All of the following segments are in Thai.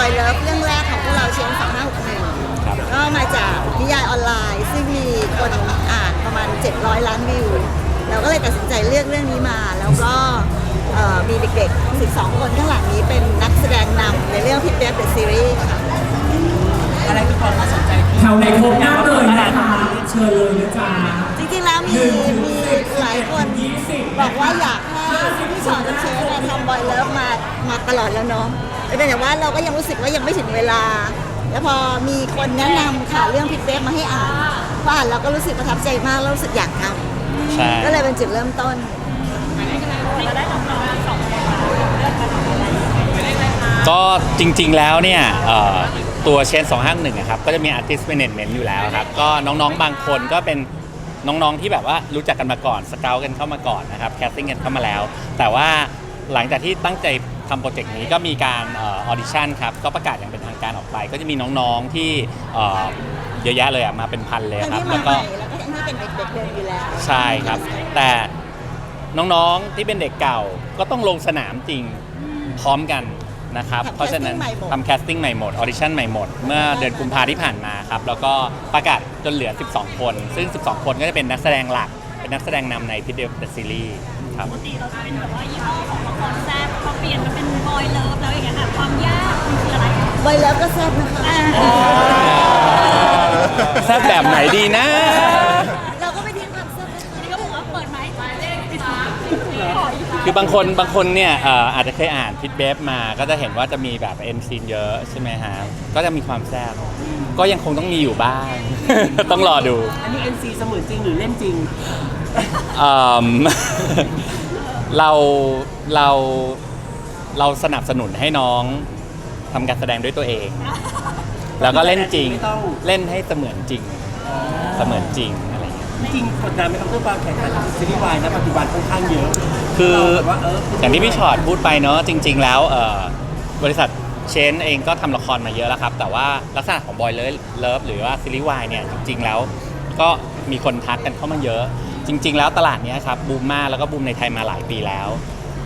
อยเลิฟเรื่องแรกของพวกเราเชียงสองห้าหกหนึ่งครับก็มาจากนิยายออนไลน์ ซึ่งมีคนอ่านประมาณ 700 ล้านวิว เราก็เลยตัดสินใจเลือกเรื่องนี้มา แล้วก็เอ่อมีเด็กๆ 12 คนข้างหลังนี้เป็นนักแสดงนำในเรื่องพิทเบฟเดอะซีรีส์ค่ะอะไรคือความน่าสนใจที่แถวไหนครบหน้าเลยนะคะเชิญเลยนะจ๊ะจริงๆแล้วมีมีหลายคนบอกว่าอยากให้ พี่ชอนกับเชฟเนี่ยทำบอยเลิฟมามาตลอดแล้วเนาะแต่เป็นแต่ว่าเราก็ยังรู้สึกว่ายังไม่ถึงเวลา แล้วพอมีคนแนะนำค่ะเรื่องพิทเบฟมาให้อ่านพออ่านเราก็รู้สึกประทับใจมากแล้วรู้สึกอยากทใช่ำก็เลยเป็นจุดเริ่มต้นก็จริงๆแล้วเนี่ยเอ่อตัวเชน251อะครับก็จะมี artist management อยู่แล้วครับ ก็น้องๆบางคนก็เป็น น้องๆที่แบบว่ารู้จักกันมาก่อนสเกลกันเข้ามาก่อนนะครับแคสติ้งกันเข้ามาแล้ว แต่ว่าหลังจากที่ตั้งใจทำโปรเจกต์นี้ก็มีการออดิชั่นครับก็ประกาศอย่างเป็นทางการออกไป ก็จะมีน้องๆที่เอ่อเยอะแยะเลยอะมาเป็นพันเลยทั้งครับที่แล้มาวใหก็ม่แล้วก็ทั้งที่เป็นเด็กๆเดินอยู่แล้วใช่ครับ แต่น้องๆที่เป็นเด็กเก่าก็ต้องลงสนามจริงพร้อมกัน นะครับทำเพราะฉะนั้น casting ใหม่หมดทำแคสติ้งใหม่หมด ออดิชั่นใหม่หมด เมื่อเดือนกุมภาที่ผ่านมาครับ แล้วก็ประกาศจนเหลือ 12 คน ซึ่ง 12 คนก็จะเป็นนักแสดงหลัก เป็นนักแสดงนำในพิเด The Series ครับปกติเราจะเป็นแบบว่ายี่ห้อของละครแซ่บพอเปลี่ยนมาเป็นบอยเลิฟแล้วอย่างเงี้ยค่ะความยากมันคืออะไรบอยเลิฟก็แซ่บนะคะแซ่บแบบไหนดีนะ คือบางคนบางคนเนี่ยเอ่ออาจจะเคยอ่านพิทเบฟมา ก็จะเห็นว่าจะมีแบบเอ็นซีนเยอะใช่ไหมฮะก็จะมีความแซ่บก็ยังคงต้องมีอยู่บ้าง ต้องรอดูอันนี้ NC เสมือนจริงหรือเล่นจริง เอิ่ม เราเราเราสนับสนุนให้น้องทำการแสดงด้วยตัวเอง แล้วก็เล่นจริงไม่ต้อง เล่นให้เสมือนจริง เสมือนจริงอะไรเงี้ย จริงกดดันไหมครับเรื่องความแข่งขันของซีรีส์วายณปัจจุบันค่อนข้างเยอะคือว่าเอออย่างที่พี่ชอตพูดไปเนาะจริง ๆ แล้วเอ่อบริษัทเชนเองก็ทำละครมาเยอะแล้วครับ แต่ว่าลักษณะของบอยเลิฟหรือว่าซีรีส์วายเนี่ยจริง ๆ แล้วก็มีคนทักกันเข้ามาเยอะ จริง ๆ แล้วตลาดเนี้ยครับบูมมากแล้วก็บูมในไทยมาหลายปีแล้ว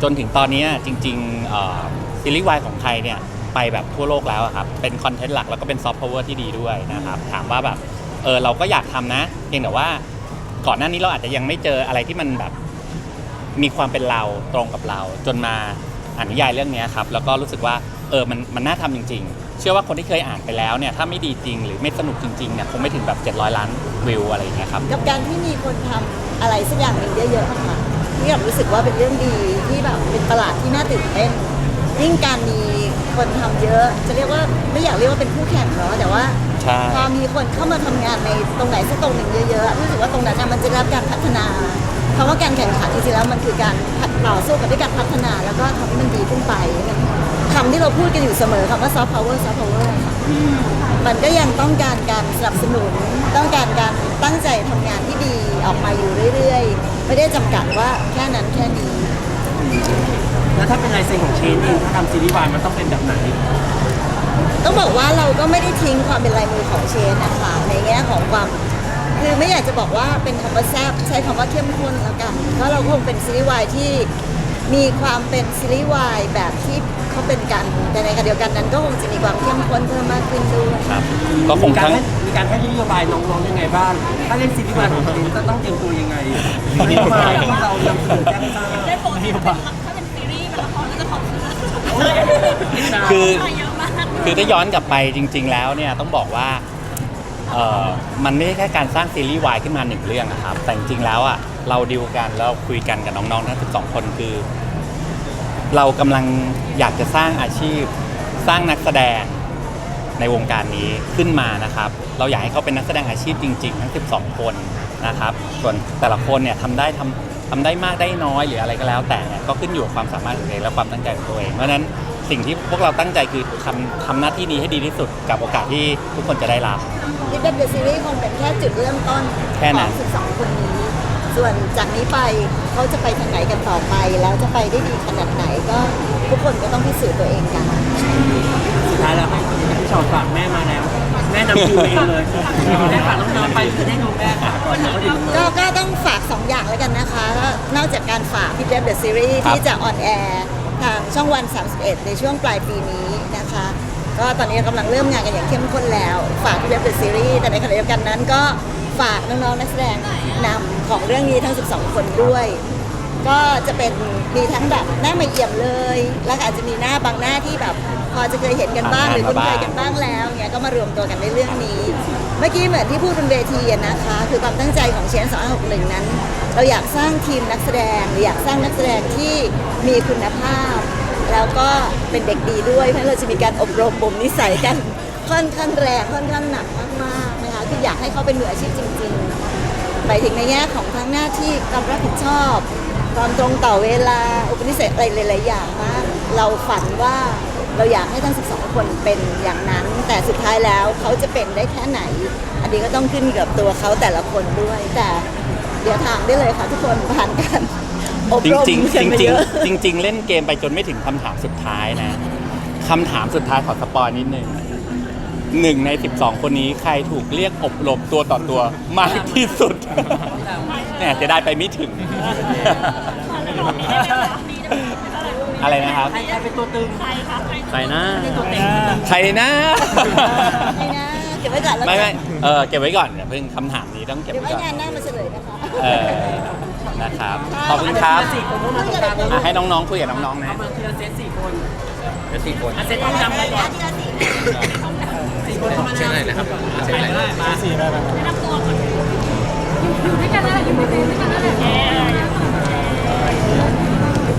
จนถึงตอนเนี้ยจริงๆเอ่อซีรีส์วายของไทยเนี่ยไปแบบทั่วโลกแล้วอะครับเป็นคอนเทนต์หลักแล้วก็เป็นซอฟต์พาวเวอร์ที่ดีด้วยนะครับถามว่าแบบเออเราก็อยากทำนะเพียงแต่ว่า ก่อนหน้านี้เราอาจจะยังไม่เจออะไรที่มันแบบมีความเป็นเราตรงกับเรา จนมาอ่านนิยายเรื่องนี้ครับแล้วก็รู้สึกว่าเออมันมันน่าทำจริง ๆ เชื่อว่าคนที่เคยอ่านไปแล้วเนี่ยถ้าไม่ดีจริง หรือไม่สนุกจริงๆเนี่ยคงไม่ถึงแบบ 700 ล้านวิวอะไรอย่างเงี้ยครับกับการที่มีคนทำอะไรสักอย่างหนึ่งเยอะๆนะคะที่แบบรู้สึกว่าเป็นเรื่องดีที่แบบเป็นตลาดที่น่าตื่นเต้นยิ่งการมีคนทำเยอะ จะเรียกว่าไม่อยากเรียกว่าเป็นคู่แข่งเนาะแต่ว่า ใช่ พอมีคนเข้ามาทำงานในตรงไหนสักตรงหนึ่งเยอะๆรู้สึกว่าตรงนั้นน่ะมันจะได้รับการพัฒนาคำว่าการแข่งขันจริงๆแล้วมันคือการต่อสู้กับด้วยการพัฒนา แล้วก็ทำให้มันดีขึ้นไปคำที่เราพูดกันอยู่เสมอคำว่าซอฟต์พาวเวอร์ซอฟต์พาวเวอร์ค่ะมันก็ยังต้องการการสนับสนุน ต้องการการตั้งใจทำงานที่ดีออกมาอยู่เรื่อยๆ ไม่ได้จำกัดว่าแค่นั้นแค่นี้ แล้วถ้าเป็นลายเซ็นของเชนเองถ้าทำซีรีส์วายมันต้องเป็นแบบไหน ต้องบอกว่าเราก็ไม่ได้ทิ้งความเป็นลายมือของเชนนะคะในแง่ของความคือไม่อยากจะบอกว่าเป็นคำว่าแซบใช้คำว่าเข้มข้นแล้วกันเพราะเราคงเป็นซีรีส์วายที่มีความเป็นซีรีส์วายแบบที่เขาเป็นกันแต่ในขณะเดียวกันนั้นก็คงจะมีความเข้มข้นเพิ่มมากขึ้นด้วยครับก็คงมีการทั้ง ให้มีการให้นโยบายน้องๆยังไงบ้าง ถ้าเล่นซีรีส์วายของเชนจะต้องเตรียมตัวยังไงนโยบายที่เรานำเสนอแจ้งให้ทราบได้โปรดถ้าเป็นถ้าเป็นซีรีส์เป็นละครก็จะขอบคุณคือเยอะมาก คือถ้าย้อนกลับไปจริง ๆ แล้วเนี่ยต้องบอกว่าเออมันไม่ใช่แค่การสร้างซีรีส์วายขึ้นมาหนึ่งเรื่องอะครับ แต่จริงๆแล้วอะเราดิวกันแล้วคุยกันกับน้องๆทั้ง12 คนคือ เรากำลังอยากจะสร้างอาชีพ สร้างนักแสดงในวงการนี้ขึ้นมานะครับ เราอยากให้เขาเป็นนักแสดงอาชีพจริง ๆ ทั้ง 12 คนนะครับ ส่วนแต่ละคนเนี่ยทำได้ทำทำได้มากได้น้อยหรืออะไรก็แล้ว แต่เนี่ยก็ขึ้นอยู่กับความสามารถของตัวเองและความตั้งใจของตัวเองเพราะฉะนั้น สิ่งที่พวกเราตั้งใจคือทำทำหน้าที่นี้ให้ดีที่สุดกับโอกาสที่ทุกคนจะได้รับที่เป็นเดอะซีรีส์คงเป็นแค่จุดเริ่มต้นแค่นั้นของ12 คนนี้ ส่วนจากนี้ไปเขาจะไปทางไหนกันต่อไป แล้วจะไปได้ดีขนาดไหนก็ทุกคนก็ต้องพิสูจน์ตัวเองกัน สุดท้ายแล้วให้พี่ชอตฝากแม่มาแล้ว แม่นำคิวเองเลยแม่ฝากน้องๆไปคือได้ดูแม่ค่ะก่อนแล้วก็ดูน้องก็ก็ต้องฝาก 2 อย่างแล้วกันนะคะก็นอกจากการฝากพี่เดฟเดอะซีรีส์ครับที่จะออนแอร์ ทางช่องวัน 31 ในช่วงปลายปีนี้นะคะ ก็ตอนนี้กำลังเริ่มงานกันอย่างเข้มข้นแล้ว ฝากพี่เว็บเดอะซีรีส์แต่ในขณะเดียวกันนั้นก็ฝากน้องๆนักแสดงนำของเรื่องนี้ทั้ง 12 คนด้วย ก็จะเป็นมีทั้งแบบหน้าไม่เอี่ยมเลย แล้วอาจจะมีหน้าบางหน้าที่แบบ พอจะเคยเห็นกันบ้างหรือคุ้นเคยกันบ้างแล้วเนี่ยก็มารวมตัวกันในเรื่องนี้ มื่อกี้เหมือนที่พูดบนเวทีนะคะ คือความตั้งใจของเชน261นั้น เราอยากสร้างทีมนักแสดงหรืออยากสร้างนักแสดงที่มีคุณภาพ แล้วก็เป็นเด็กดีด้วยเพราะเราจะมีการอบรมบ่มนิสัยกันค่อนข้างแรงค่อนข้างหนักมากๆนะคะคืออยากให้เขาเป็นมืออาชีพจริงๆหมายถึงในแง่ของทั้งหน้าที่ความรับผิดชอบ ความตรงต่อเวลาอุปนิสัยอะไรหลายๆอย่างมากเราฝันว่า เราอยากให้ทั้ง 12 คนเป็นอย่างนั้น แต่สุดท้ายแล้วเขาจะเป็นได้แค่ไหน อันนี้ก็ต้องขึ้นกับตัวเขาแต่ละคนด้วย แต่เดี๋ยวถามได้เลยค่ะทุกคนผ่านการอบจริรงมจริงกันจมาริงเยอะจริงจริงๆ เล่นเกมไปจนไม่ถึงคำถามสุดท้ายนะคำถามสุดท้ายขอสปอยนิดนึงหนึ่งใน 12 คนนี้ใครถูกเรียกอบรมตัวต่อตัวมากที่สุดเนี่ยจะได้ไปไม่ถึง อะไรนะครับใครใครเป็นตัวตึงใครคะใครใครนะตัวเต็งใครนะไม่นะเก็บไว้ก่อนแล้วไม่กัไม่นเออเก็บไว้ก่อนอย่าเพิ่งคำถามนี้ต้องเก็บเดี๋ยวไว้ไว้ก่อนงานหน้ามาเฉลยนะคะเออนะครับขอบคุณครับสี่คนเข้ามาตรงกลางเลยอะให้น้องๆคุยกับน้องๆนะเอามาทีละเซตสี่คนเดี๋ยวสี่คนอะเซตต้องจำกันก่อนสี่คนเข้ามาเช่นไรนะครับเช่นไรมาสี่แนะนำตัวก่อนอยู่ด้วยกันนั่นแหละอยู่ในเฟรมด้วยกันนั่นแหละเย้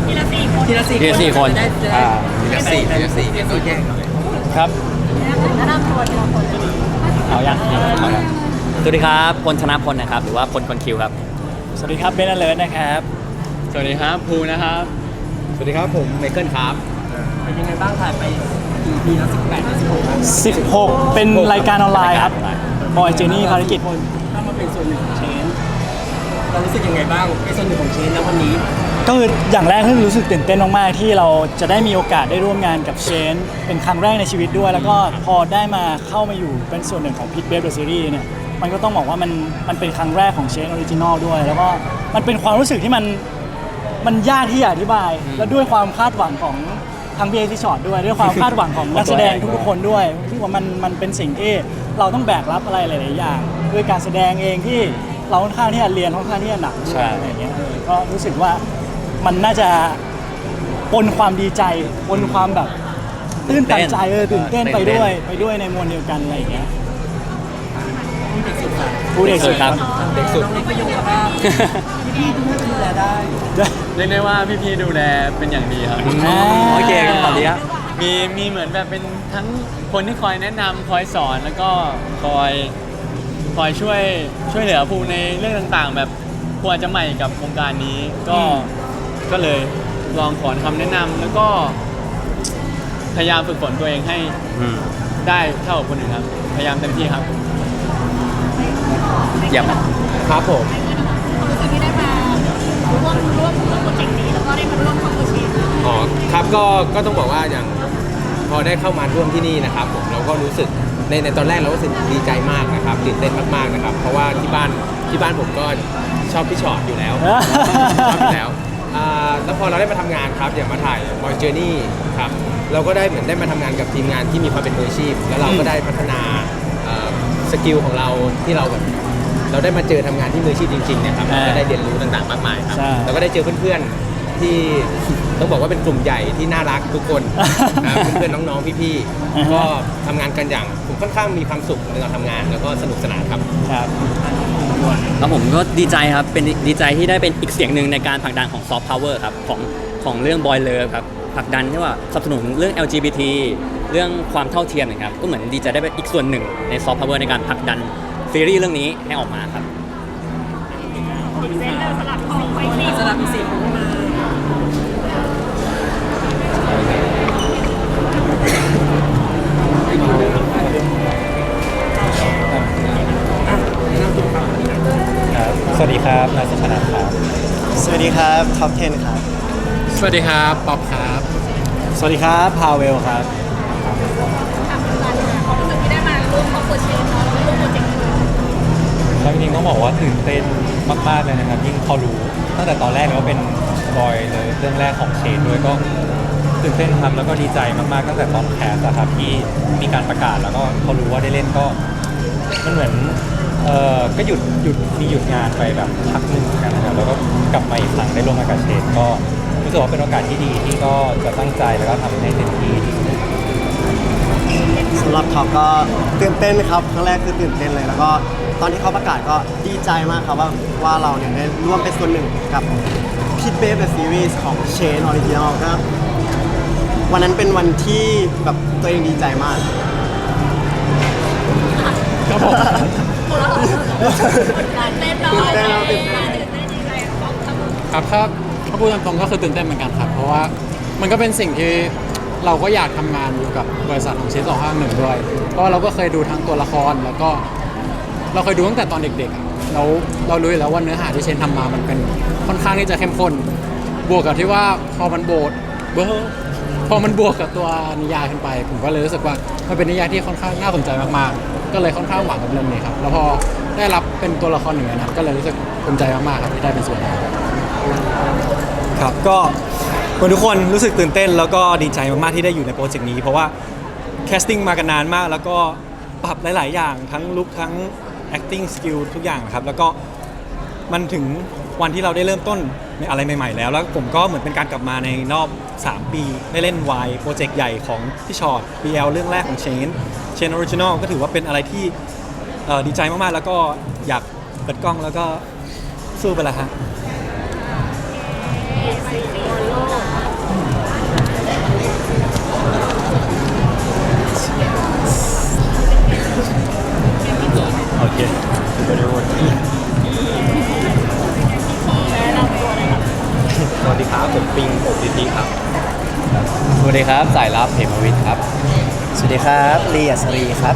ทีละสี่คนทีละสี่ทีละสี่คนจะได้จะได้อ่าทีละสี่ทีละสี่ทีละสี่แยกครับแนะนำตัวทีละคนเอายังสวัสดีครับพลชนะพลนะครับ หรือว่าพลคนคิวครับ สวัสดีครับเบนอเลิร์นะครับ สวัสดีครับภูนะครับ สวัสดีครับผมไมเคิลครับเป็นยังไงบ้างถ่ายไป EP ละสิบแปดละสิบหก16เป็นรายการออนไลน์ครับบอยเจนี่ภารกิจคนเข้ามาเป็นส่วนหนึ่งของเชนเรารู้สึกยังไงบ้างเป็นส่วนหนึ่งของเชนแล้ววันนี้ ก็คืออย่างแรกที่รู้สึกตื่นเต้นมากๆที่เราจะได้มีโอกาสได้ร่วมงานกับเชนเป็นครั้งแรกในชีวิตด้วย แล้วก็พอได้มาเข้ามาอยู่เป็นส่วนหนึ่งของพิทเบฟเดอะซีรีส์เนี่ยมันก็ต้องบอกว่ามันมันเป็นครั้งแรกของเชนออริจินอลด้วย แล้วก็มันเป็นความรู้สึกที่มันมันยากที่จะอธิบาย แล้วด้วยความคาดหวังของทางพีเอที่ช็อตด้วยด้วยความคาดหวังของนักแสดงทุกๆคนด้วยที่ว่ามันมันเป็นสิ่งที่เราต้องแบกรับอะไรหลาย ๆ อย่าง ด้วยการแสดงเองที่เราค่อนข้างที่จะเรียนค่อนข้างที่จะหนักด้วใช่ยอะไรอย่างเงี้ยเออก็รู้สึกว่า มันน่าจะปนความดีใจปนความแบบตื้นตันใจเออตื่นเต้นไปด้วย ไปด้วยในมวลเดียวกันอะไรอย่างเงี้ยผู้เด็กสุดครับเด็กสุดน้องเล็กประโยชน์ว่าพี่ดูดูแลได้เรียกได้ว่าพี่ๆดูแลเป็นอย่างดีครับอ่าโอเคกันตอนนี้ครับมีมีเหมือนแบบเป็นทั้งคนที่คอยแนะนำคอยสอนแล้วก็คอยคอยช่วยช่วยเหลือภูในเรื่องต่างๆ แบบควรจะใหม่กับโครงการนี้ ก็ ก็เลยลองขอคำแนะนำแล้วก็พยายามฝึกฝนตัวเองให้ได้เท่ากับคนอื่นครับ พยายามเต็มที่ครับ เยี่ยม ครับผม ความรู้สึกที่ได้มาร่วมร่วมโปรเจกต์นี้แล้วก็ได้มาร่วมทำโปรเจกต์อ๋อครับก็ก็ต้องบอกว่าอย่างพอได้เข้ามาร่วมที่นี่นะครับผมเราก็รู้สึกในในตอนแรกเราก็รู้สึกดีใจมากนะครับตื่นเต้นมากๆนะครับ เพราะว่าที่บ้านที่บ้านผมก็ชอบพี่ชอตอยู่แล้วชอบอยู่แล้วอ่า แล้วพอเราได้มาทำงานครับอย่างมาถ่ายบอยเจอร์นี่ครับเราก็ได้เหมือนได้มาทำงานกับทีมงานที่มีความเป็นมืออาชีพ แล้วเราก็ได้พัฒนาเอ่อสกิลของเราที่เราแบบเราได้มาเจอทำงานที่มืออาชีพจริงๆเนี่ยครับเราก็ได้เรียนรู้ต่างๆมากมายครับใช่แล้วก็ได้เจอเพื่อนๆที่ต้องบอกว่าเป็นกลุ่มใหญ่ที่น่ารักทุกคนนะครับเพื่อนๆน้องๆพี่อ่าฮะๆก็ทำงานกันอย่างผมค่อนข้างมีความสุขในการทำงาน แล้วก็สนุกสนานครับ ครับ ครับผมก็ดีใจครับ เป็นดีใจที่ได้เป็นอีกเสียงหนึ่งในการผลักดันของซอฟต์พาวเวอร์ครับของของเรื่องบอยเลอร์ครับผลักดันที่ว่าสนับสนุนเรื่อง LGBT เรื่องความเท่าเทียมนะครับก็เหมือนดีใจได้เป็นอีกส่วนหนึ่งในซอฟต์พาวเวอร์ในการผลักดันซีรีส์เรื่องนี้ให้ออกมาครับ เซนเตอร์สลับของไฟซีสลับสีมา ครับนายสุชนะครับ สวัสดีครับท็อป10ครับ สวัสดีครับป๊อปครับสวัสดีครับพาเวลครับทำกันความรู้สึกที่ได้มาร่วมทำโปรเจกต์เนาะแล้วก็ร่วมโปรเจกต์นี้แล้วจริงๆต้องบอกว่าตื่นเต้นมากๆเลยนะครับยิ่งพอรู้ตั้งแต่ตอนแรกแล้วว่าเป็นบอยเลยเรื่องแรกของเชนด้วยก็ตื่นเต้นครับแล้วก็ดีใจมากๆตั้งแต่ตอนแคสอะครับที่มีการประกาศแล้วก็พอรู้ว่าได้เล่นก็มันเหมือน เออก็หยุดหยุดมีหยุดงานไปแบบพักหนึ่งเหมือนกันนะครับแล้วก็กลับมาอีกครั้งได้ร่วมงานกับเชนก็รู้สึกว่าเป็นโอกาสที่ดีที่ก็จะตั้งใจแล้วก็ทำให้เต็มที่ที่สุด สำหรับท็อปก็ตื่นเต้นครับครั้งแรกคือตื่นเต้นเลย แล้วก็ตอนที่เขาประกาศก็ดีใจมากครับว่าว่าเราเนี่ยได้ร่วมเป็นส่วนหนึ่งกับพิทเบฟเดอะซีรีส์ของเชนออริจินอลก็วันนั้นเป็นวันที่แบบตัวเองดีใจมาก ครับผม เต้นเนาะตื่นเต้นเนอะตื่นเต้นตื่นเต้นดีใจของทั้งครับถ้าถ้าพูดตรงๆก็คือตื่นเต้นเหมือนกันครับ เพราะว่ามันก็เป็นสิ่งที่เราก็อยากทำงานอยู่กับบริษัทของเชนสองห้าหนึ่งด้วยเพราะเราก็เคยดูทั้งตัวละครแล้วก็เราเคยดูตั้งแต่ตอนเด็กๆแล้วเรารู้อยู่แล้วว่าเนื้อหาที่เชนทำมามันเป็นค่อนข้างที่จะเข้มข้นบวกกับที่ว่าพอมันโบดเบอร์ พอมันบวกกับตัวนิยายขึ้นไป ผมก็เลยรู้สึกว่ามันเป็นนิยายที่ค่อนข้างน่าสนใจมากๆ ก็เลยค่อนข้างหวังกับเรื่องนี้ครับแล้วพอได้รับเป็นตัวละครหนึ่งในนั้นก็เลยรู้สึกภูมิใจมากๆครับที่ได้เป็นส่วนหนึ่งครับก็เหมือนทุกคนรู้สึกตื่นเต้น แล้วก็ดีใจมากๆที่ได้อยู่ในโปรเจกต์นี้ เพราะว่าแคสติ้งมากันนานมาก แล้วก็ปรับหลาย ๆ อย่างทั้งลุคทั้ง acting skill ทุกอย่างครับแล้วก็มันถึง วันที่เราได้เริ่มต้นในอะไรใหม่ ๆ แล้ว แล้วผมก็เหมือนเป็นการกลับมาในรอบ 3 ปี ได้เล่นวายโปรเจกต์ใหญ่ของพี่ชอต BL เรื่องแรกของเชนเชนออริจินอลก็ถือว่าเป็นอะไรที่ดีใจมาก ๆ แล้วก็อยากเปิดกล้องแล้วก็สู้ไปล้วฮะโอเค ครับผมปิงผมดิทีครับสวัสดีครับสายลับเหมวิทย์ครับ สวัสดีครับลีอัสรีครับ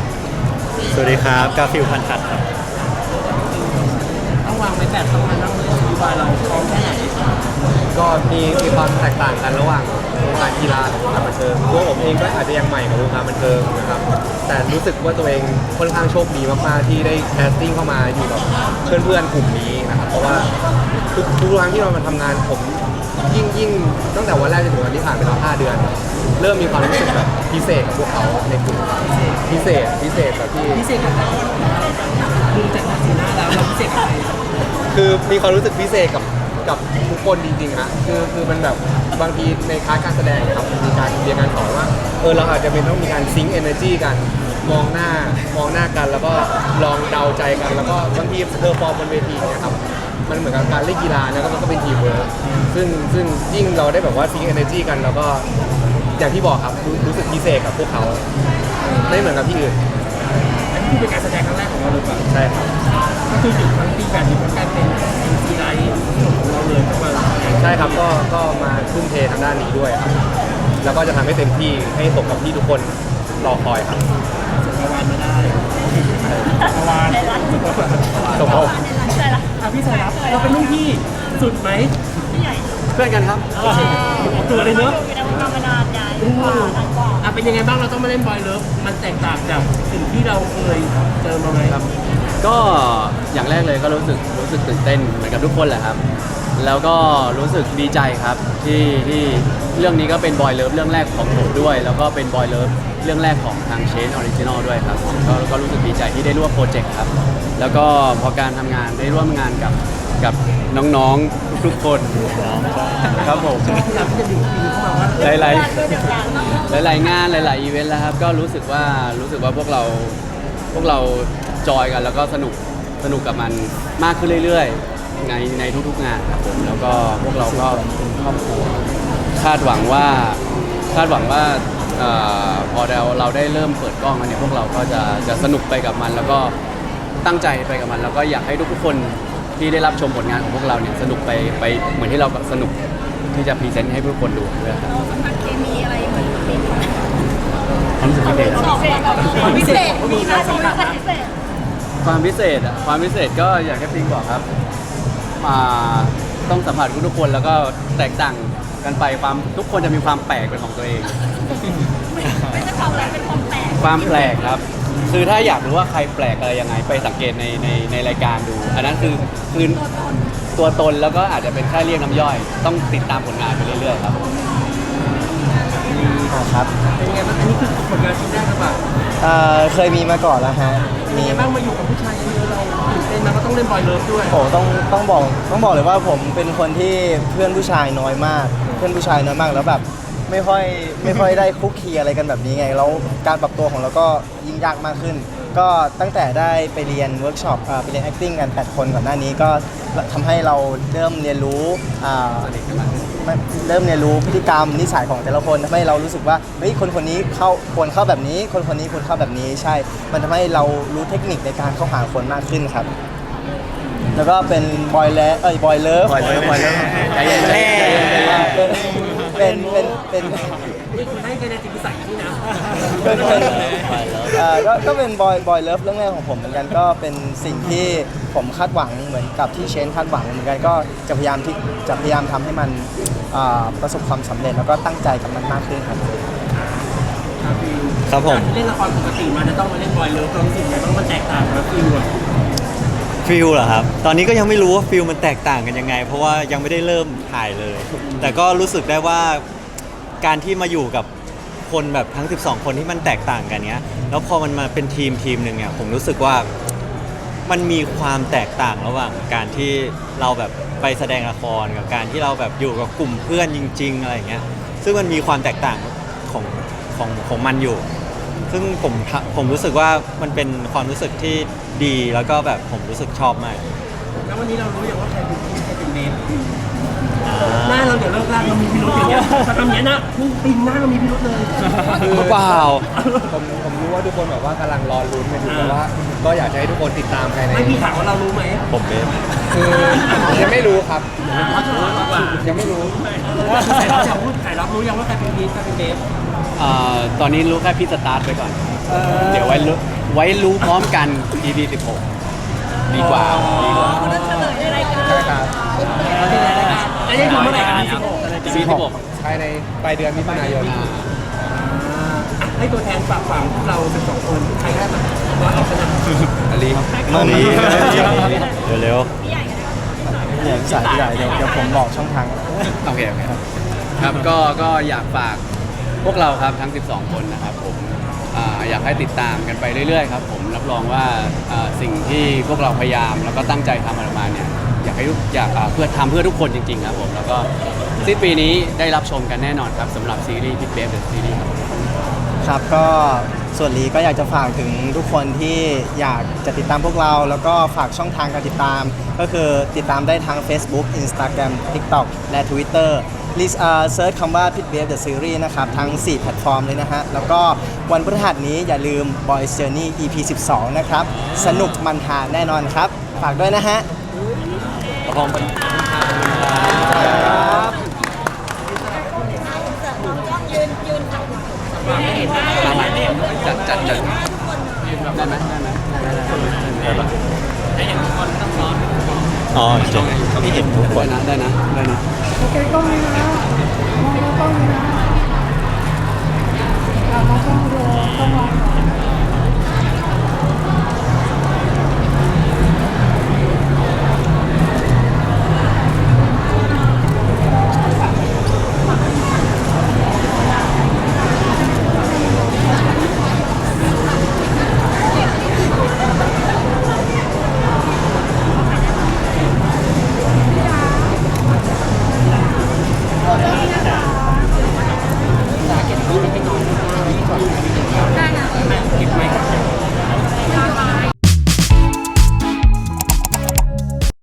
สวัสดีครับกาฟิลพันทัดครับต้องวางไว้แบบต้องมานั่งอธิบายเราพร้อมแค่ไหนก็มีมีความแตกต่างกันระหว่างวงการกีฬากับวงการบันเทิงตัวผมเองก็อาจจะยังใหม่กับวงการบันเทิงนะครับแต่รู้สึกว่าตัวเองค่อนข้างโชคดีมากๆที่ได้แคสติ้งเข้ามาอยู่กับเพื่อนๆกลุ่มนี้นะครับเพราะว่าทุกทุกครั้งที่เรามาทำงานผม ยิ่งยิ่งตั้งแต่วันแรกจนถึงวันที่ผ่านไปแล้ว5เดือน เริ่มมีความรู้สึกแบบพิเศษกับพวกเขาในกลุ่มพิเศษพิเศษแบบที่พิเศษกับใครดูจากสีหน้าแล้วเราพิเศษกับใครคือมีความรู้สึกพิเศษกับกับทุกคนจริงๆฮะคือคือมันแบบบางทีในคลาสการแสดงครับมีการเรียนการสอนว่าเออเราอาจจะเป็นต้องมีการซิงค์เอเนอร์จีกันมองหน้ามองหน้ากันแล้วก็ลองเดาใจกัน แล้วก็บางทีเพอร์ฟอร์มบนเวทีเนี่ยครับ มันเหมือนกับการเล่นกีฬาแล้วก็มันก็เป็นทีมเวิร์คซึ่งซึ่งยิ่งเราได้แบบว่าซิงค์เอเนอร์จีกันแล้วก็อย่างที่บอกครับรู้รู้สึกพิเศษกับพวกเขาไม่เหมือนกับที่อื่นอันนี้คือเป็นการแสดงครั้งแรกของเราเลยป่ะใช่ครับก็คือหยุดทั้งปีแบบนี้มันกลายเป็นซีไลท์ของเราเลยเข้ามาใช่ครับก็ก็มาทุ่มเททางด้านนี้ด้วยครับแล้วก็จะทำให้เต็มที่ให้สมกับที่ทุกคนรอคอยครับส่งรางวัลมาได้รางวัลสมภพ อะพี่สายรับเราเป็นรุ่นพี่สุดไหมเพื่อนกันครับออกตัวเลยเนอะอยู่ในวงการมานานใหญ่กว่านานกว่าอะเป็นยังไงบ้างเราต้องมาเล่นบอยเลิฟมันแตกต่างจากสิ่งที่เราเคยเจอมาไหมครับ ก็อย่างแรกเลยก็รู้สึกรู้สึกตื่นเต้นเหมือนกับทุกคนแหละครับ แล้วก็รู้สึกดีใจครับที่ที่เรื่องนี้ก็เป็นบอยเลิฟเรื่องแรกของผมด้วย แล้วก็เป็นบอยเลิฟเรื่องแรกของทางเชนออริจินอลด้วยครับก็ก็รู้สึกดีใจที่ได้ร่วมโปรเจกต์ครับ แล้วก็พอการทำงานได้ร่วมงานกับกับน้องๆทุกๆคนครับผม หลายๆหลาย ๆ งานหลาย ๆ อีเวนต์แล้วครับ ก็รู้สึกว่ารู้สึกว่าพวกเราพวกเราจอยกันแล้วก็สนุกสนุกกับมันมากขึ้นเรื่อยๆ ในในทุกๆงานครับผมแล้วก็พวกเราก็เป็นครอบครัวคาดหวังว่าคาดหวังว่าเอ่อพอเราเราได้เริ่มเปิดกล้องแล้วเนี่ยพวกเราก็จะจะสนุกไปกับมัน แล้วก็ตั้งใจไปกับมัน แล้วก็อยากให้ทุกๆคนที่ได้รับชมผลงานของพวกเราเนี่ยสนุกไปไปเหมือนที่เราสนุกที่จะพรีเซนต์ให้ทุกคนดูด้วยครับสัมผัสเคมีอะไรเหมือนปีนี้ความรู้สึกพิเศษสองความพิเศษมีการสัมผัสพิเศษความพิเศษอะความพิเศษก็อย่างที่ปิงบอกครับอ่า ต้องสัมผัสทุกๆคนแล้วก็แตกต่างกันไปความทุกคนจะมีความแปลกเป็นของตัวเอง ไม่ใช่ความแรงเป็นความแปลกความแปลกครับ คือถ้าอยากรู้ว่าใครแปลกอะไรยังไงไปสังเกตในในในรายการดู อันนั้นคือคือตัวตนแล้วก็อาจจะเป็นแค่เรียกน้ำย่อย ต้องติดตามผลงานไปเรื่อยๆครับออ่าครับเป็นยังไงบ้างอันนี้คือผลงานชิ้นแรกหรือเปล่าเอ่อเคยมีมาก่อนแล้วฮะ เป็นมียังไงบ้างมาอยู่กับผู้ชายเยอะๆเราตื่ นเต้นนะก็ต้องเล่นบอยเลิฟด้วยโอ้ต้องต้องบอกต้องบอกเลยว่าผมเป็นคนที่เพื่อนผู้ชายน้อยมาก เพื่อนผู้ชายน้อยมากแล้วแบบไม่ค่อยไม่ค่อยได้คุกคีอะไรกันแบบนี้ไงแล้วการปรับตัวของเราก็ยิ่งยากมากขึ้น ก็ตั้งแต่ได้ไปเรียนเวิร์กช็อปไปเรียน acting กัน 8 คนก่อนหน้านี้ก็ทำให้เราเริ่มเรียนรู้อ่าเริ่มเรียนรู้พฤติกรรมนิสัยของแต่ละคนทำให้เรารู้สึกว่าเฮ้ยคนคนนี้เข้าควรเข้าแบบนี้ คนคนนี้ควรเข้าแบบนี้ใช่ มันทำให้เรารู้เทคนิคในการเข้าหาคนมากขึ้นครับ แล้วก็เป็นบอยเลเอ้ยบอยเลิฟ Boy Love Boy Love ใจเย็นๆใจเย็นๆเป็นเป็นเป็นเป็นนี่คุณให้คะแนนจิตวิสัยนี่นะเป็นเป็นเอ่อก็ก็เป็นบอยบอยเลิฟเรื่องแรกของผมเหมือนกันก็เป็นสิ่งที่ผมคาดหวังเหมือนกับที่เชนคาดหวังเหมือนกันก็จะพยายามที่จะพยายามทำให้มันอ่าประสบความสำเร็จแล้วก็ตั้งใจกับมันมากขึ้นครับ ครับผม เล่นละครปกติมาจะต้องมาเล่นบอยเลิฟเรารู้สึกไงบ้างมันแตกต่างกับฟิลอะ ฟิลเหรอครับ ตอนนี้ก็ยังไม่รู้ว่าฟิลมันแตกต่างกันยังไง เพราะว่ายังไม่ได้เริ่มถ่ายเลย แต่ก็รู้สึกได้ว่าการที่มาอยู่กับคนแบบทั้ง 12 คนที่มันแตกต่างกันเนี้ย แล้วพอมันมาเป็นทีมทีมหนึ่งเนี่ยผมรู้สึกว่ามันมีความแตกต่างระหว่างการที่เราแบบไปแสดงละครกับการที่เราแบบอยู่กับกลุ่มเพื่อนจริง ๆ อะไรอย่างเงี้ย ซึ่งมันมีความแตกต่างของของของมันอยู่ ซึ่งผมทะผมรู้สึกว่ามันเป็นความรู้สึกที่ดีแล้วก็แบบผมรู้สึกชอบมากแล้ววันนี้เรารู้อย่างว่าใครเป็นพี่ใครเป็นเบฟหน้าเราเดี๋ยวเลิกลากเรามีพิรุธอย่างเงี้ยพอทำอย่างเงี้ยนะนี่ปีนหน้าเรามีพิรุธเลยเปล่า ผมผมรู้ว่าทุกคนแบบว่ากำลังรอลุ้นกันอยู่แต่ว่าก็อยากจะให้ทุกคนติดตามภายในไม่พี่ถามว่าเรารู้ไหมผมเป็นคือยังไม่รู้ครับยังไม่รู้ถ่ายรับจะพูดถ่ายรับรู้ยังว่าใครเป็นพีใครเป็นเบฟ อ่าตอนนี้รู้แค่พี่สตาร์ทไปก่อนเดี๋ยวไว้รู้ไว้รู้พร้อมกัน EP 16ดีกว่าดีกว่าจะได้ดูเมื่อไหร่กันนี่สิบหกอะไร EP 16ภายในปลายเดือนมิถุนายนให้ตัวแทนฝากฝังพวกเราเป็นสองคนใครได้มาว่าเอาชนะอลีมาลีเร็วเนี่ยสายใหญ่เดี๋ยวเดี๋ยวผมบอกช่องทาง โอเคโอเคครับก็ก็อยากฝาก พวกเราครับทั้ง 12 คนนะครับผมอ่าอยากให้ติดตามกันไปเรื่อยๆครับผมรับรองว่าอ่าสิ่งที่พวกเราพยายามแล้วก็ตั้งใจทำออกมาเนี่ยอยากให้ทุกอยากอ่าเพื่อทำเพื่อทุกคนจริงๆครับผมแล้วก็สิ้นปีนี้ได้รับชมกันแน่นอนครับสำหรับซีรีส์พิทเบฟเดอะซีรีส์ครับครับก็ส่วนลีก็อยากจะฝากถึงทุกคนที่อยากจะติดตามพวกเรา แล้วก็ฝากช่องทางการติดตาม ก็คือติดตามได้ทั้ง Facebook Instagram TikTok และ Twitter ลิสเอ่อเซิร์ชคำว่า Pit b a v e The Series นะครับ ทั้ง 4 แพลตฟอร์มเลยนะฮะ แล้วก็วันพฤหัสนี้อย่าลืม Boys Journey EP 12 นะครับ สนุกมันหาแน่นอนครับ ฝากด้วยนะฮะพร้อมกันจัดจัดจัดได้ไหมได้ไหม อ๋อจบไม่เห็นทุกคนได้นะได้นะได้นะโอเคกล้องนี้นะมองกล้องนี้นะอะมองกล้องดูกล้องวางก่อน